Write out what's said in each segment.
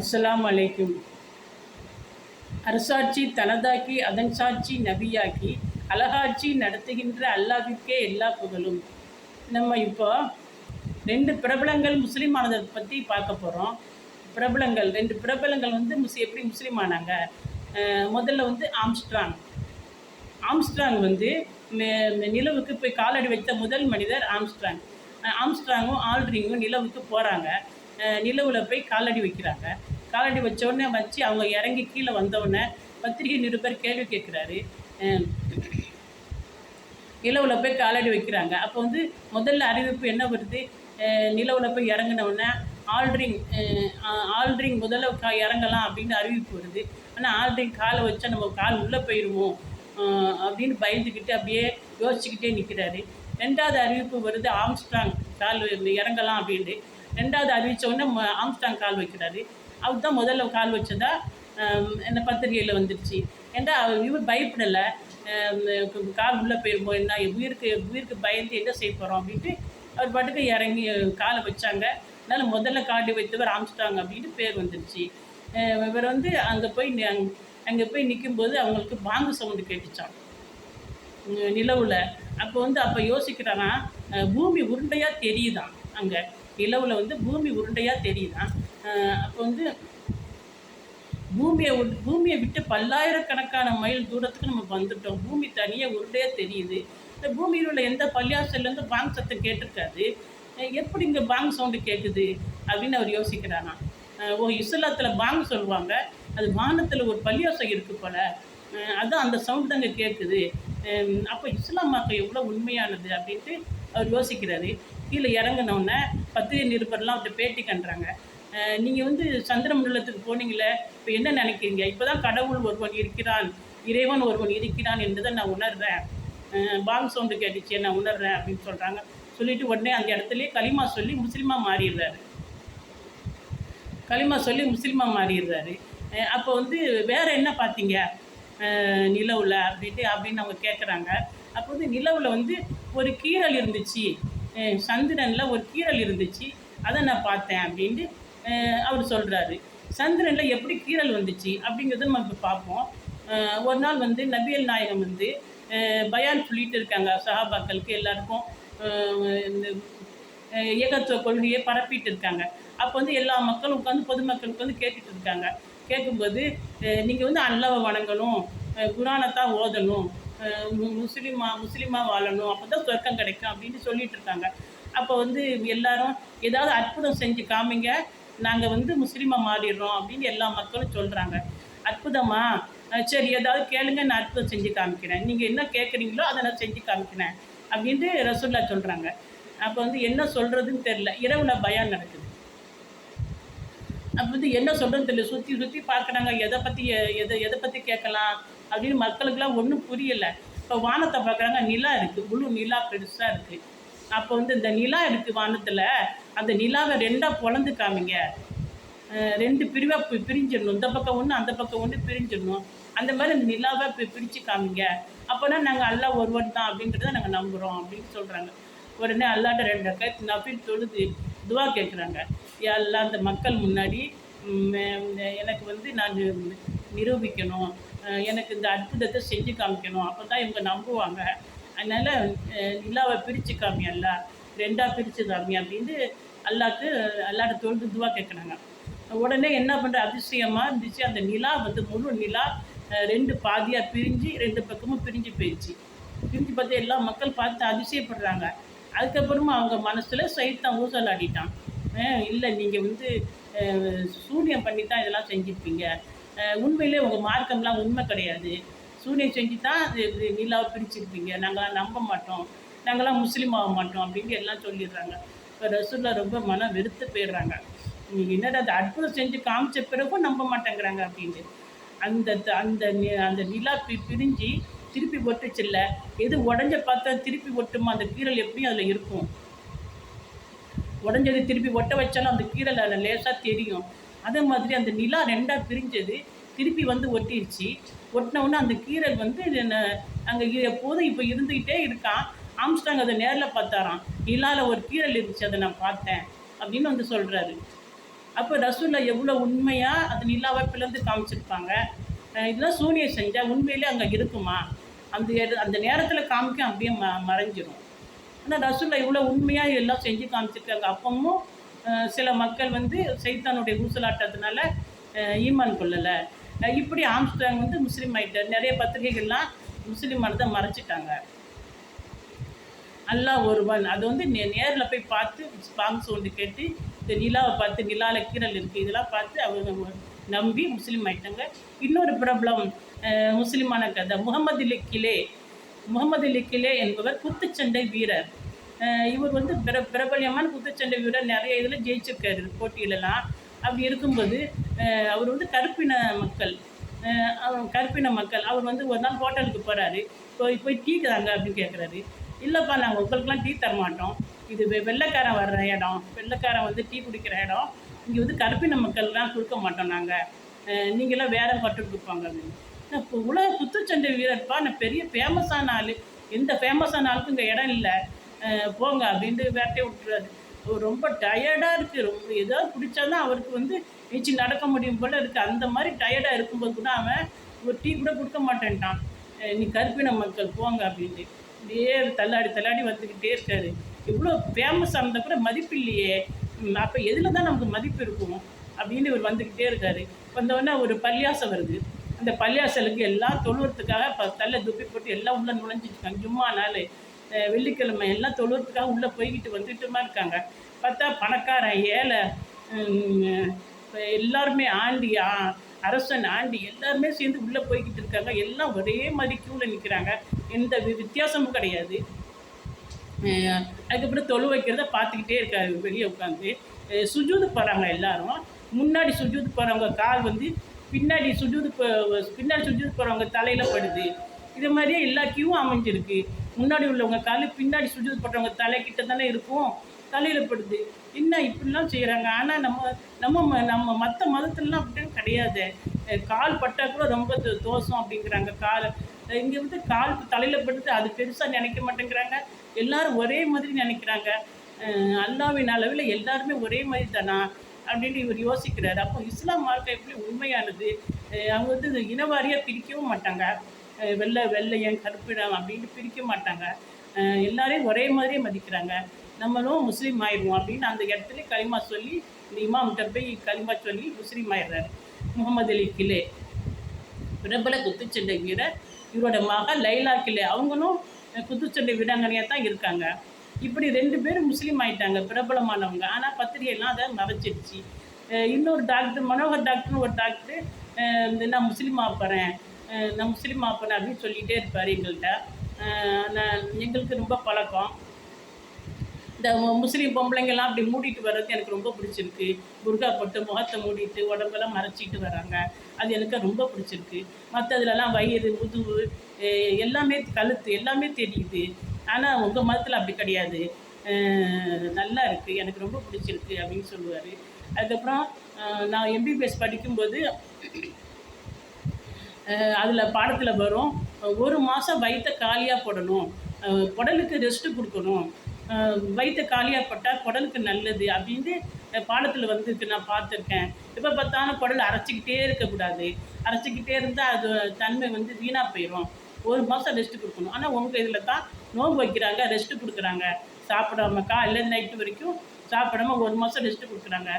அஸ்லாம் அலைக்கும். அரசாட்சி தனதாக்கி அதன் சாட்சி நபியாக்கி அழகாட்சி நடத்துகின்ற அல்லாவிற்கே எல்லா புகழும். நம்ம இப்போ ரெண்டு பிரபலங்கள் முஸ்லீம் ஆனதை பற்றி பார்க்க போகிறோம் பிரபலங்கள் ரெண்டு பிரபலங்கள் வந்து முஸ் எப்படி முஸ்லீம் ஆனாங்க முதல்ல வந்து ஆம்ஸ்ட்ராங். ஆம்ஸ்ட்ராங் வந்து நிலவுக்கு போய் காலடி வைத்த முதல் மனிதர் ஆம்ஸ்ட்ராங். ஆம்ஸ்ட்ராங்கும் ஆல்ட்ரிங்கும் நிலவுக்கு போகிறாங்க நிலவில் போய் காலடி வைக்கிறாங்க. காலடி வச்சோடனே வச்சு அவங்க இறங்கி கீழே வந்தவுடனே பத்திரிகை நிருபர் கேள்வி கேட்குறாரு. நிலவில் போய் காலடி வைக்கிறாங்க. அப்போ வந்து முதல்ல அறிவிப்பு என்ன வருது? நிலவில் போய் இறங்கினவுடனே ஆல்ட்ரிங் ஆல்ட்ரிங் முதல்ல கா இறங்கலாம் அப்படின்னு அறிவிப்பு வருது. ஆனால் ஆல்ட்ரிங் காலை வச்சா நம்ம கால் உள்ளே போயிடுவோம் அப்படின்னு பயந்துக்கிட்டு அப்படியே யோசிச்சுக்கிட்டே நிற்கிறாரு ரெண்டாவது அறிவிப்பு வருது ஆம்ஸ்ட்ராங் கால் இறங்கலாம் அப்படின்ட்டு. ரெண்டாவது அறிவித்த உடனே கால் வைக்கிறாரு. அவர் தான் முதல்ல கால் வச்சதா இந்த பத்திரிகையில் வந்துடுச்சு ஏன்டா அவர் இவர் பயப்படலை. கால் உள்ளே போயிருப்போம் என்ன உயிருக்கு உயிருக்கு பயந்து என்ன செய்ய போகிறோம் அப்படின்ட்டு அவர் பாட்டுக்கு இறங்கி காலை வச்சாங்க. அதனால் முதல்ல காட்டி வைத்தவர் ஆம்ஸ்டாங் அப்படின்ட்டு பேர் வந்துடுச்சு இவர் வந்து அங்கே போய் அங்கே போய் நிற்கும்போது அவங்களுக்கு பாங்கு சவுண்டு கேட்டுச்சான் நிலவில். அப்போ வந்து அப்போ யோசிக்கிறானா பூமி உருண்டையாக தெரியுதான் அங்கே? நிலவில் வந்து பூமி உருண்டையாக தெரியுதான் அப்போ வந்து பூமியை பூமியை விட்டு பல்லாயிரக்கணக்கான மைல் தூரத்துக்கு நம்ம வந்துட்டோம். பூமி தனியாக உருண்டையாக தெரியுது. இந்த பூமியில் உள்ள எந்த பள்ளியாசல்லேருந்து பாங் சத்தம் கேட்டிருக்காது எப்படி இங்கே பாங் சவுண்டு கேட்குது அப்படின்னு அவர் யோசிக்கிறானா ஓ இஸ்லாத்தில் பாங் சொல்லுவாங்க. அது வானத்தில் ஒரு பள்ளியாசம் இருக்குது போல. அதுதான் அந்த சவுண்ட் தாங்க கேட்குது அப்போ இஸ்லாம் மக்கள் எவ்வளோ உண்மையானது அப்படின்ட்டு அவர் யோசிக்கிறாரு. கீழே இறங்கினோடனே பத்திரிகை நிருபர்லாம் அவர்கிட்ட பேட்டி கண்டுறாங்க. நீங்கள் வந்து சந்திரமண்டலத்துக்கு போனீங்களே இப்போ என்ன நினைக்கிறீங்க? இப்போ தான் கடவுள் ஒருவன் இருக்கிறான் இறைவன் ஒருவன் இருக்கிறான் என்றுதான் நான் உணர்றேன். பாங் சவுண்டு கேட்டுச்சு நான் உணர்றேன் அப்படின்னு சொல்கிறாங்க சொல்லிட்டு உடனே அந்த இடத்துலேயே களிமா சொல்லி முஸ்லீமாக மாறிடுறாரு. களிமா சொல்லி முஸ்லீமாக மாறிடுறாரு. அப்போ வந்து வேறு என்ன பார்த்தீங்க நிலவில் அப்படின்ட்டு அப்படின்னு அவங்க கேட்குறாங்க அப்போ வந்து நிலவில் வந்து ஒரு கீரல் இருந்துச்சு. சந்திரனில் ஒரு கீறல் இருந்துச்சு. அதை நான் பார்த்தேன் அப்படின்ட்டு அவர் சொல்கிறாரு சந்திரனில் எப்படி கீறல் வந்துச்சு அப்படிங்கிறத நம்ம இப்போ பார்ப்போம். ஒரு நாள் வந்து நபியல் நாயகம் வந்து பயான் சொல்லிட்டு இருக்காங்க. சஹாபாக்களுக்கு எல்லாருக்கும் இந்த ஏகத்துவ கொள்கையை பரப்பிட்டு இருக்காங்க. அப்போ வந்து எல்லா மக்களும் உட்காந்து பொதுமக்களுக்கு வந்து கேட்டுட்டு இருக்காங்க. கேட்கும்போது நீங்கள் வந்து அல்லாவை வணங்கணும் அஹ் குரானை தான் ஓதணும் முஸ்லீமா முஸ்லீமாக வாழணும். அப்போ தான் சொர்க்கம் கிடைக்கும் அப்படின்னு சொல்லிட்டு இருக்காங்க. அப்போ வந்து எல்லாரும் ஏதாவது அற்புதம் செஞ்சு காமிங்க. நாங்கள் வந்து முஸ்லீமாக மாறிடுறோம் அப்படின்னு எல்லா மக்களும் சொல்கிறாங்க அற்புதமா? சரி ஏதாவது கேளுங்க நான் அற்புதம் செஞ்சு காமிக்கிறேன். நீங்கள் என்ன கேட்குறீங்களோ அதை நான் செஞ்சு காமிக்கிறேன். அப்படின்ட்டு ரசூல்லா சொல்கிறாங்க அப்போ வந்து என்ன சொல்கிறதுன்னு தெரில இரவில் பயம் நடக்குது. அப்போ வந்து என்ன சொல்கிறதுன்னு தெரியல. சுற்றி சுற்றி பார்க்குறாங்க. எதை பற்றி எதை எதை பற்றி கேட்கலாம் அப்படின்னு மக்களுக்கெல்லாம் ஒன்றும் புரியலை. இப்போ வானத்தை பார்க்குறாங்க. நிலா இருக்குது முழு நிலா பெருசாக இருக்குது அப்போ வந்து இந்த நிலா இருக்குது வானத்தில். அந்த நிலாவை ரெண்டாக பொழந்து காமிங்க. ரெண்டு பிரிவாக பிரிஞ்சிடணும். இந்த பக்கம் ஒன்று அந்த பக்கம் ஒன்று பிரிஞ்சிடணும். அந்த மாதிரி அந்த நிலாவை பிரித்து காமிங்க. அப்போனா நாங்கள் அல்லா ஒருவன் தான் அப்படின்றத நாங்கள் நம்புகிறோம் அப்படின்னு சொல்கிறாங்க உடனே அல்லாட்ட ரெண்டு ரக்காயத்து நஃபில் தொழுது துவா கேட்குறாங்க. எல்லாம் அந்த மக்கள் முன்னாடி எனக்கு வந்து நான் நிரூபிக்கணும். எனக்கு இந்த அற்புதத்தை செஞ்சு காமிக்கணும். அப்போ தான் இவங்க நம்புவாங்க. அதனால் நிலாவை பிரித்து காமி அல்லா. ரெண்டாக பிரித்து காமி அப்படின்னு அல்லாக்கு அல்லாட்ட தொழுது துவா கேட்குறாங்க. உடனே என்ன பண்ணுற அதிசயமாக இருந்துச்சு. அந்த நிலா வந்து முழு நிலா ரெண்டு பாதியாக பிரிஞ்சு ரெண்டு பக்கமும் பிரிஞ்சு போயிடுச்சு. பிரிஞ்சு பார்த்து எல்லா மக்கள் பார்த்து அதிசயப்படுறாங்க. அதுக்கப்புறமா அவங்க மனசில் சைத்தான் ஊசலாடிட்டான். இல்லை நீங்கள் வந்து சூன்யம் சூனியம் பண்ணி தான் இதெல்லாம் செஞ்சுருப்பீங்க. உண்மையிலே உங்கள் மார்க்கம்லாம் உண்மை கிடையாது. சூனியம் செஞ்சு தான் நீலாவை நிலாவை பிரிச்சிருப்பீங்க. நாங்களாம் நம்ப மாட்டோம். நாங்களாம் முஸ்லீம் ஆக மாட்டோம் அப்படின்னு எல்லாம் சொல்லிடுறாங்க. இப்போ ரசூல்லா ரொம்ப மனம் வெறுத்து போயிடுறாங்க. நீங்கள் என்னடா அது அற்புதம் செஞ்சு காமிச்ச பிறகும் நம்ப மாட்டேங்கிறாங்க அப்படின்ட்டு. அந்த அந்த நி- அந்த நிலா பி பிரிஞ்சு திருப்பி ஒட்டுச்சில்ல? எது உடஞ்ச பார்த்தா திருப்பி ஒட்டுமா? அந்த கீரல் எப்படியும் அதில் இருக்கும். உடஞ்சது திருப்பி ஒட்ட வச்சாலும் அந்த கீரை லேசாக தெரியும். அதே மாதிரி அந்த நிலா ரெண்டாக பிரிஞ்சது திருப்பி வந்து ஒட்டிருச்சு. ஒட்டினவுடனே அந்த கீரல் வந்து அங்கே எப்போதும் இப்போ இருந்துக்கிட்டே இருக்கான். ஆம்ஸ்டாங் அதை நேரில் பார்த்தாராம். நிலாவில் ஒரு கீரல் இருந்துச்சு அதை நான் பார்த்தேன் அப்படின்னு வந்து சொல்கிறாரு அப்போ ரசூல்லா எவ்வளோ உண்மையாக அது நிலாவை பிளந்து காமிச்சிருப்பாங்க? இதெல்லாம் சூனியம் செஞ்சால் உண்மையிலே அங்கே இருக்குமா? அந்த அந்த நேரத்தில் காமிக்க அப்படியே ம மறைஞ்சிரும். ஆனால் ரசூல்லா இவ்வளோ உண்மையாக எல்லாம் செஞ்சு காமிச்சிருக்காங்க. அப்பவும் சில மக்கள் வந்து சைத்தானுடைய ஊசலாட்டத்தினால ஈமான் கொள்ளலை. இப்படி ஆம்ஸ்டாங் வந்து முஸ்லீம் ஆகிட்டார் நிறைய பத்திரிகைகள்லாம் முஸ்லீமானதை மறைச்சிட்டாங்க. அல்லாஹ் ஒருவன். அது வந்து நே நேரில் போய் பார்த்து பாங் சவுண்டு கேட்டு இந்த நிலாவை பார்த்து நிலாவில் கீரல் இருக்குது இதெல்லாம் பார்த்து அவங்க நம்பி முஸ்லீம் ஆயிட்டாங்க. இன்னொரு பிரபலம் முஸ்லீமான கதை. முகமது அலி முகமது லிக்கிலே என்பவர் குத்துச்சண்டை வீரர். இவர் வந்து பிர பிரபல்யமான குத்துச்சண்டை வீரர். நிறைய இதில் ஜெயிச்சிருக்காரு போட்டியிலலாம். அப்படி இருக்கும்போது அவர் வந்து கருப்பின மக்கள். கருப்பின மக்கள். அவர் வந்து ஒரு நாள் ஹோட்டலுக்கு போகிறாரு போய் போய் டீ தாங்க அப்படின்னு கேட்குறாரு இல்லைப்பா நாங்கள் உங்களுக்குலாம் டீ தர மாட்டோம். இது வெ- வெள்ளைக்காரன் வர்ற இடம். வெள்ளைக்காரன் வந்து டீ குடிக்கிற இடம். இங்கே வந்து கருப்பின மக்கள்லாம் கொடுக்க மாட்டோம் நாங்கள் நீங்களாம் வேற ஹோட்டல் கொடுப்பாங்க அப்படின்னு. உலக குத்துச்சண்டை வீரர்ப்பா நான் பெரிய ஃபேமஸான ஆள். எந்த ஃபேமஸான ஆளுக்கும் இங்கே இடம் இல்லை. போங்க அப்படின்ட்டு வேட்டையை விட்டுறாரு. ரொம்ப டயர்டாக இருக்குது ரொம்ப ஏதாவது பிடிச்சாதான் அவருக்கு வந்து நீச்சு நடக்க முடியும் போல இருக்குது அந்த மாதிரி டயர்டாக இருக்கும்போது கூட அவன் ஒரு டீ கூட கொடுக்க மாட்டேன்ட்டான். நீ கருப்பின மக்கள் போங்க அப்படின்ட்டு. இப்படியே தள்ளாடி தள்ளாடி வந்துக்கிட்டே இருக்காரு. இவ்வளோ ஃபேமஸ் இருந்தால் கூட மதிப்பு இல்லையே. அப்போ எதில் தான் நமக்கு மதிப்பு இருக்கும்? அப்படின்னு இவர் வந்துக்கிட்டே இருக்காரு. வந்தவொடனே ஒரு பள்ளியாசம் வருது. இந்த பள்ளியாசலுக்கு எல்லாம் தொழுவத்துக்காக இப்போ தள்ள துப்பி போட்டு எல்லாம் உள்ளே நுழைஞ்சிருக்காங்க. ஜும்மா நாள் வெள்ளிக்கிழமை எல்லாம் தொழுவத்துக்காக உள்ளே போய்கிட்டு வந்துட்டுமா இருக்காங்க. பார்த்தா பணக்காரன் ஏழை எல்லாருமே ஆண்டி அரசன் ஆண்டி எல்லாருமே சேர்ந்து உள்ளே போய்கிட்டு இருக்காங்க. எல்லாம் ஒரே மாதிரி க்யூவில் நிற்கிறாங்க எந்த வித்தியாசமும் கிடையாது. அதுக்கப்புறம் தொழு வைக்கிறத பார்த்துக்கிட்டே இருக்காரு வெளியே உட்காந்து. சுஜூது போகிறாங்க எல்லாரும். முன்னாடி சுஜூது போகிறவங்க கால் வந்து பின்னாடி சுஜூது பின்னாடி சுஜூது போகிறவங்க தலையில் படுது. இது மாதிரியே எல்லா கியூவும் அமைஞ்சிருக்கு. முன்னாடி உள்ளவங்க கால் பின்னாடி சுஜூது போடுறவங்க தலைக்கிட்ட தானே இருக்கும். தலையில் படுது. என்ன இப்படிலாம் செய்கிறாங்க ஆனால் நம்ம நம்ம ம- நம்ம மற்ற மதத்துலலாம் அப்படின்னு கிடையாது. கால் பட்டா கூட ரொம்ப தோ- தோஷம் அப்படிங்கிறாங்க. கால் இங்கே வந்து கால் தலையில் படுத்து அது பெருசாக நினைக்க மாட்டேங்கிறாங்க. எல்லாரும் ஒரே மாதிரி நினைக்கிறாங்க. அல்லாவின் அளவில் எல்லாருமே ஒரே மாதிரி தானா? அப்படின்னு இவர் யோசிக்கிறார். அப்போ இஸ்லாம் மார்க்கம் எப்படி உண்மையானது? அவங்க வந்து இந்த இனவாரியாக பிரிக்கவும் மாட்டாங்க. வெள்ளை வெள்ளையன் கருப்பிடம் அப்படின்ட்டு பிரிக்க மாட்டாங்க. எல்லாரையும் ஒரே மாதிரியே மதிக்கிறாங்க. நம்மளும் முஸ்லீம் ஆயிடுவோம் அப்படின்னு அந்த இடத்துல களிமா சொல்லி இந்த இமாம்கிட்ட போய் களிமா சொல்லி முஸ்லீம் ஆயிடுறாரு. முகமது அலி கிலே பிரபல குத்துச்சண்டை வீரர். இவரோட மகள் லைலா கிலே அவங்களும் குத்துச்சண்டை வீராங்கனையாக தான் இருக்காங்க. இப்படி ரெண்டு பேரும் முஸ்லீம் ஆயிட்டாங்க பிரபலமானவங்க. ஆனால் பத்திரிகைலாம் அதை மறைச்சிடுச்சு இன்னொரு டாக்டர் மனோகர் டாக்டர்னு ஒரு டாக்டர் இந்த நான் முஸ்லீம் ஆப்பறேன் நான் முஸ்லீம் ஆப்பறேன் அப்படின்னு சொல்லிகிட்டே இருப்பார் எங்கள்கிட்ட நான் எங்களுக்கு ரொம்ப பழக்கம். இந்த முஸ்லீம் பொம்பளைங்கெல்லாம் அப்படி மூடிட்டு வர்றது எனக்கு ரொம்ப பிடிச்சிருக்கு. புர்கா போட்டு முகத்தை மூடிட்டு உடம்பெல்லாம் மறைச்சிட்டு வராங்க. அது எனக்கு ரொம்ப பிடிச்சிருக்கு. மற்றதுலலாம் வயிறு முதுகு எல்லாமே கழுத்து எல்லாமே தெரியுது. ஆனால் உங்கள் மதத்தில் அப்படி கிடையாது. நல்லா இருக்குது எனக்கு ரொம்ப பிடிச்சிருக்கு அப்படின்னு சொல்லுவார். அதுக்கப்புறம் நான் எம்பிபிஎஸ் படிக்கும்போது அதில் பாடத்தில் வரும் ஒரு மாதம் வயிற்றை காலியாக போடணும் குடலுக்கு ரெஸ்ட்டு கொடுக்கணும் வயிற்ற காலியாக போட்டால் குடலுக்கு நல்லது அப்படின்னு பாடத்தில் வந்துருக்கு நான் பார்த்துருக்கேன். இப்போ பார்த்தாலும் குடல் அரைச்சிக்கிட்டே இருக்கக்கூடாது. அரைச்சிக்கிட்டே இருந்தால் அது தன்மை வந்து வீணாக போயிடும் ஒரு மாதம் ரெஸ்ட் கொடுக்கணும். ஆனால் உங்கள் இதில் தான் நோன்பு வைக்கிறாங்க ரெஸ்ட்டு கொடுக்குறாங்க. சாப்பிடாம காலையில் நைட்டு வரைக்கும் சாப்பிடாம ஒரு மாதம் ரெஸ்ட்டு கொடுக்குறாங்க.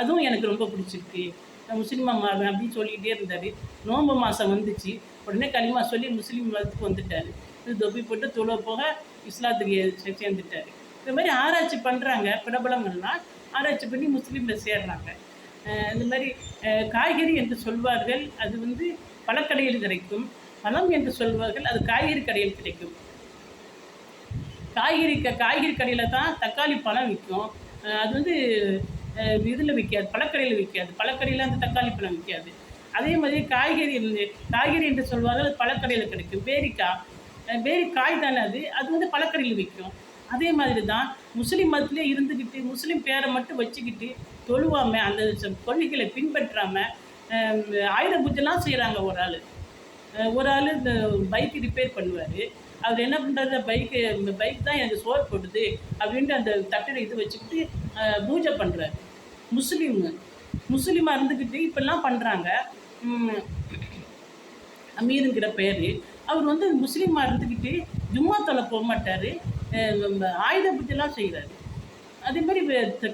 அதுவும் எனக்கு ரொம்ப பிடிச்சிருக்கு. நான் முஸ்லீம் அம்மா அப்படின்னு சொல்லிக்கிட்டே இருந்தார். நோன்பு மாதம் வந்துச்சு. உடனே களிமா சொல்லி முஸ்லீம் மதத்துக்கு வந்துட்டார். இது தொப்பி போட்டு தொழுவ போக இஸ்லாத்துக்கு சேர்ந்துட்டார் இந்த மாதிரி ஆராய்ச்சி பண்ணுறாங்க பிரபலங்கள்லாம் ஆராய்ச்சி பண்ணி முஸ்லீமில் சேர்றாங்க. இந்த மாதிரி காய்கறி என்று சொல்வார்கள். அது வந்து பழக்கடையில் கிடைக்கும் பழம் என்று சொல்வார்கள் அது காய்கறி கடையில் கிடைக்கும். காய்கறி க காய்கறி கடையில் தான் தக்காளி பழம் விற்கும். அது வந்து இதில் விற்காது பழக்கடையில் விற்காது பழக்கடையில் அந்த தக்காளி பழம் விற்காது அதே மாதிரி காய்கறி காய்கறி என்று சொல்வார்கள் அது பழக்கடையில் கிடைக்கும். பேரிக்காய் பேரி பேரிக்காய் தானே அது அது வந்து பழக்கடையில் விற்கும். அதே மாதிரி தான் முஸ்லீம் மதத்திலே இருந்துக்கிட்டு முஸ்லீம் பேரை மட்டும் வச்சுக்கிட்டு தொழுவாமல் அந்த ச- கொள்கைகளை பின்பற்றாமல் ஆயுத பூஜைலாம் செய்கிறாங்க ஒரு ஆள். ஒரு ஆள் இந்த பைக் ரிப்பேர் பண்ணுவார். அவர் என்ன பண்ணுறாரு பைக்கு இந்த பைக் தான் எனக்கு சோறு போடுது அப்படின்ட்டு அந்த தட்டில் இது வச்சுக்கிட்டு பூஜை பண்ணுறாரு முஸ்லீம். முஸ்லீமாக இருந்துக்கிட்டு இப்படிலாம் பண்ணுறாங்க அமீருங்கிற பேர். அவர் வந்து முஸ்லீமாக இருந்துக்கிட்டு ஜும்மா தொலை போக மாட்டார் ஆயுத பூஜைலாம் செய்கிறாரு அதே மாதிரி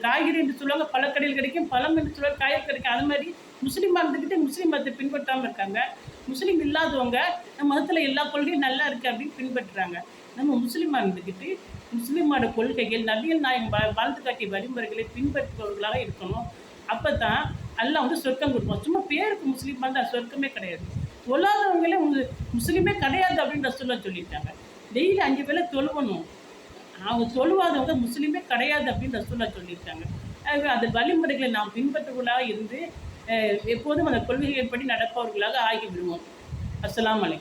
காய்கறி என்று சொல்லுவாங்க பழக்கடையில் கிடைக்கும் பழம் என்று சொல்லுவாங்க காய்கறி கிடைக்கும். அது மாதிரி முஸ்லீமாக இருந்துக்கிட்டு முஸ்லீம் மதத்தை பின்பற்றாமல் இருக்காங்க. முஸ்லீம் இல்லாதவங்க நம்ம மதத்தில் எல்லா கொள்கையும் நல்லா இருக்குது அப்படின்னு பின்பற்றுறாங்க. நம்ம முஸ்லீமாக இருந்துக்கிட்டு முஸ்லீமோட கொள்கைகள் நபிகள் நாயகம் வா- வாழ்ந்து காட்டிய வழிமுறைகளை பின்பற்றுபவர்களாக இருக்கணும். அப்போ தான் எல்லாம் வந்து சொர்க்கம் கொடுப்போம் சும்மா பேருக்கு முஸ்லீம் இருந்தால் சொர்க்கமே கிடையாது. சொல்லாதவங்களே முஸ்லீமே கிடையாது அப்படின்னு சொல்ல சொல்லிட்டாங்க. டெய்லி அஞ்சு பேரை தொழுவணும். அவங்க தொழுவாதவங்க முஸ்லீமே கிடையாது அப்படின்னு சொல்ல சொல்லியிருக்காங்க அது அந்த வழிமுறைகளை நாம் பின்பற்றுவதாக இருந்து எப்போதும் அந்த கொள்கைகள் படி நடப்பவர்களாக ஆகிவிடுவோம். அஸ்லாம் அஸ்ஸலாமு